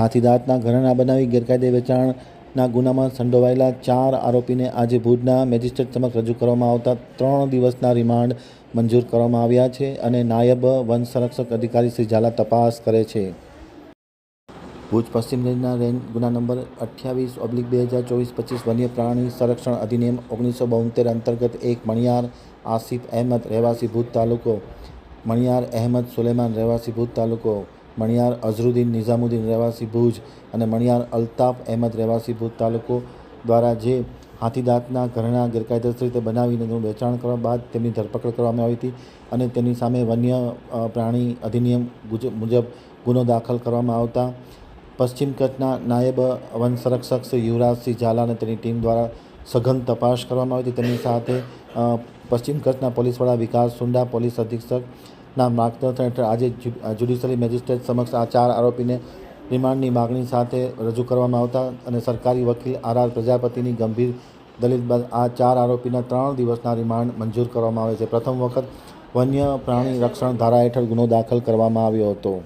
હાથીદાંતના ઘરેણા બનાવી ગેરકાયદે વેચાણના ગુનામાં સંડોવાયેલા ચાર આરોપીને આજે ભુજના મેજિસ્ટ્રેટ સમક્ષ રજૂ કરવામાં આવતા ત્રણ દિવસના રિમાન્ડ મંજૂર કરવામાં આવ્યા છે અને નાયબ વન સંરક્ષક અધિકારી શ્રી ઝાલા તપાસ કરે છે. ભુજ પશ્ચિમ રેન્જના રેન્જ ગુના નંબર અઠ્યાવીસ ઓબ્લિક બે હજાર ચોવીસ પચીસ વન્ય પ્રાણી સંરક્ષણ અધિનિયમ ઓગણીસો બોતેર અંતર્ગત એક મણિયાર આસિફ અહેમદ, રહેવાસી ભુજ તાલુકો, મણિયાર અહેમદ સુલેમાન, રહેવાસી ભુજ તાલુકો. મણિયાર અઝરુદ્દીન નિઝામુદ્દીન રહેવાસી ભુજ અને મણિયાર અલ્તાફ અહેમદ રહેવાસી ભુજ તાલુકો દ્વારા જે હાથીદાંતના ઘરેણાં ગેરકાયદેસર રીતે બનાવીને તેનું વેચાણ કરવા બાદ તેમની ધરપકડ કરવામાં આવી હતી અને તેની સામે વન્ય પ્રાણી અધિનિયમ મુજબ ગુનો દાખલ કરવામાં આવતા પશ્ચિમ કચ્છના નાયબ વન સંરક્ષક શ્રી યુવરાજસિંહ ઝાલા અને તેની ટીમ દ્વારા સઘન તપાસ કરવામાં આવી હતી. તેની સાથે પશ્ચિમ કચ્છના પોલીસ વિકાસ સુંડા, પોલીસ અધિક્ષકના માર્ગદર્શન હેઠળ આજે જ્યુ- જ્યુડિશિયરી મેજિસ્ટ્રેટ સમક્ષ આ ચાર આરોપીને રિમાન્ડની માગણી સાથે રજૂ કરવામાં આવતા અને સરકારી વકીલ આર આર પ્રજાપતિની ગંભીર દલીલ બાદ આ ચાર આરોપીના ત્રણ દિવસના રિમાન્ડ મંજૂર કરવામાં આવે છે. પ્રથમ વખત વન્ય પ્રાણી રક્ષણ ધારા હેઠળ ગુનો દાખલ કરવામાં આવ્યો હતો.